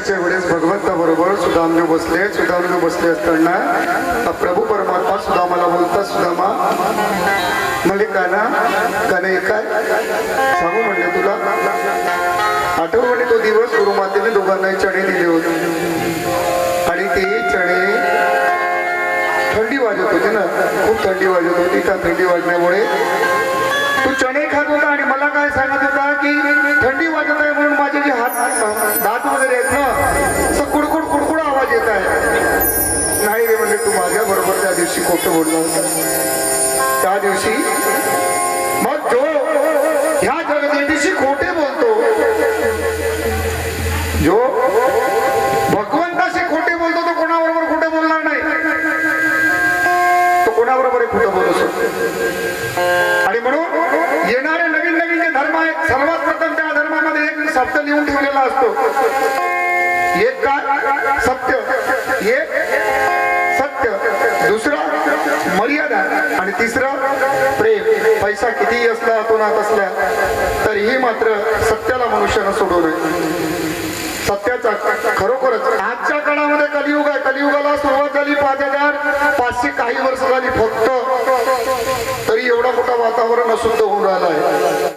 त्यावेळेस भगवंता बरोबर सुदामदेव बसले. सुदामदेव बसले असताना प्रभू परमात्मा सुदामाला बोलतात सुदामा म्हणजे काना काय? सांगू म्हणले तुला? आठव म्हणे तो दिवस गुरुमातेने दोघांनाही चणे दिले होते. आणि ते चणे थंडी वाजत होती ना. खूप थंडी वाजत होती. त्या थंडी वाजण्यामुळे तू चणे खात होता आणि मला काय सांगत होता की थंडी वाजत आहे म्हणून माझे जे हात दात वगैरे आहेत ना असं कुडकुड कुडकुड आवाज येत आहे नाही रे म्हणजे तू माझ्या बरोबर त्या दिवशी खोटं बोललो त्या दिवशी मग जो ह्या जगदेवीशी खोटे बोलतो जो भगवंताशी खोटे बोलतो तो कोणाबरोबर खोटे बोलणार नाही. तो कोणाबरोबर खोटं बोलू शकतो? आणि म्हणून येणारे नवीन नवीन जे धर्म आहेत सर्वात प्रथम त्या धर्मामध्ये एक सत्य लिहून ठेवलेला असतो. एक काय? सत्य एक सत्य दुसरा मर्यादा आणि तिसरं प्रेम. पैसा कितीही असला तो असला तरीही मात्र सत्याला मनुष्यानं सोडवलं. सत्याचा खरोखरच आजच्या काळामध्ये कलियुग आहे. कलियुगाला सुरुवात झाली पाच हजार पाचशे काही वर्ष झाली फक्त. तरी एवढा मोठा वातावरण अशुद्ध होऊन राहिलं आहे.